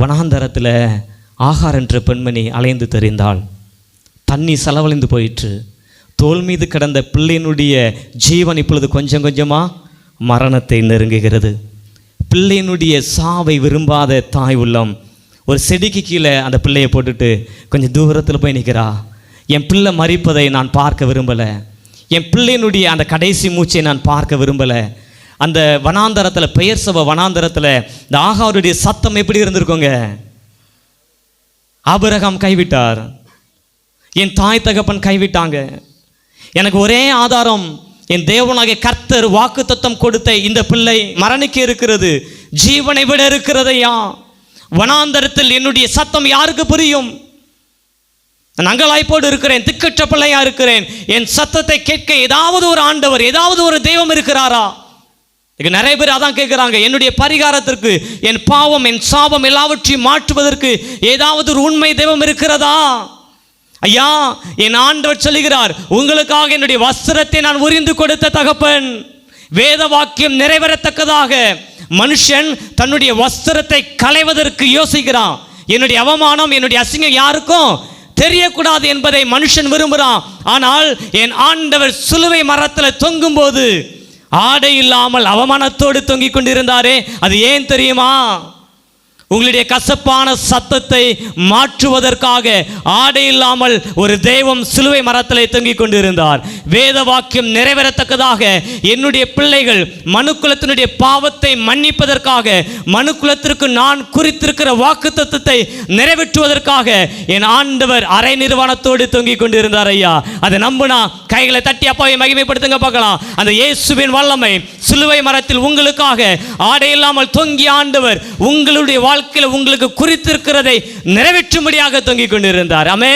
வனாந்தரத்தில் ஆகார் என்ற பெண்மணி அலைந்து தெரிந்தாள். தண்ணி செலவழிந்து போயிற்று. தோல் மீது கிடந்த பிள்ளையினுடைய ஜீவன் இப்பொழுது கொஞ்சம் கொஞ்சமாக மரணத்தை நெருங்குகிறது. பிள்ளையினுடைய சாவை விரும்பாத தாய் உள்ளம் ஒரு செடிக்கு கீழே அந்த பிள்ளையை போட்டுட்டு கொஞ்சம் தூரத்தில் போய் நிற்கிறா என் பிள்ளை மறிப்பதை நான் பார்க்க விரும்பலை. என் பிள்ளையினுடைய அந்த கடைசி மூச்சை நான் பார்க்க விரும்பலை. அந்த வனாந்தரத்தில் பெயர் சப வனாந்தரத்தில் இந்த ஆகாருடைய சத்தம் எப்படி இருந்திருக்கோங்க? அபரகம் கைவிட்டார். என் தாய் தகப்பன் கைவிட்டாங்க. எனக்கு ஒரே ஆதாரம் என் தேவனாக கர்த்தர் வாக்குத்தத்தம் கொடுத்த இந்த பிள்ளை மரணிக்க இருக்கிறது ஜீவனை விட இருக்கிறதையா? வனாந்தரத்தில் என்னுடைய சத்தம் யாருக்கு புரியும்? நான் இருக்கிறேன் திக்கற்ற பிள்ளையா இருக்கிறேன். என் சத்தத்தை கேட்க ஏதாவது ஒரு ஆண்டவர் ஏதாவது ஒரு தெய்வம் இருக்கிறாரா? இங்கே நிறைய பேர் அதான் கேட்குறாங்க என்னுடைய பரிகாரத்திற்கு என் பாவம் என் சாபம் எல்லாவற்றையும் மாற்றுவதற்கு ஏதாவது ஒரு உண்மை தெய்வம் இருக்கிறதா? ஐயா என் ஆண்டவர் சொல்லுகிறார் உங்களுக்காக என்னுடைய வஸ்திரத்தை நான் உரிந்து கொடுத்த தகப்பன். வேத வாக்கியம் நிறைவேறத்தக்கதாக. மனுஷன் தன்னுடைய வஸ்திரத்தை களைவதற்கு யோசிக்கிறான். என்னுடைய அவமானம் என்னுடைய அசிங்கம் யாருக்கும் தெரியக்கூடாது என்பதை மனுஷன் விரும்புகிறான் ஆனால் என் ஆண்டவர் சிலுவை மரத்தில் தொங்கும் போது ஆடை இல்லாமல் அவமானத்தோடு தொங்கிக் கொண்டிருந்தாரே அது ஏன் தெரியுமா? உங்களுடைய கசப்பான சத்தத்தை மாற்றுவதற்காக ஆடை இல்லாமல் ஒரு தெய்வம் சிலுவை மரத்தில் தொங்கிக் கொண்டிருந்தார். வேத வாக்கியம் நிறைவேறத்தக்கதாக என்னுடைய பிள்ளைகள் மனுக்குலத்தினுடைய பாவத்தை மன்னிப்பதற்காக மனுக்குலத்திற்கு நான் குறித்திருக்கிற வாக்கு தத்துவத்தை நிறைவேற்றுவதற்காக என் ஆண்டவர் அரை நிர்வாணத்தோடு தொங்கிக் கொண்டிருந்தார் ஐயா. அதை நம்புனா கைகளை தட்டி அப்பாவை மகிமைப்படுத்துங்க பார்க்கலாம். அந்த இயேசுவின் வல்லமை சிலுவை மரத்தில் உங்களுக்காக ஆடை இல்லாமல் தொங்கிய ஆண்டவர் உங்களுடைய வாழ்க்கையில் உங்களுக்கு குறித்திருக்கிறதை நிறைவேற்றும்படியாக தொங்கிக் கொண்டிருந்தார். அமே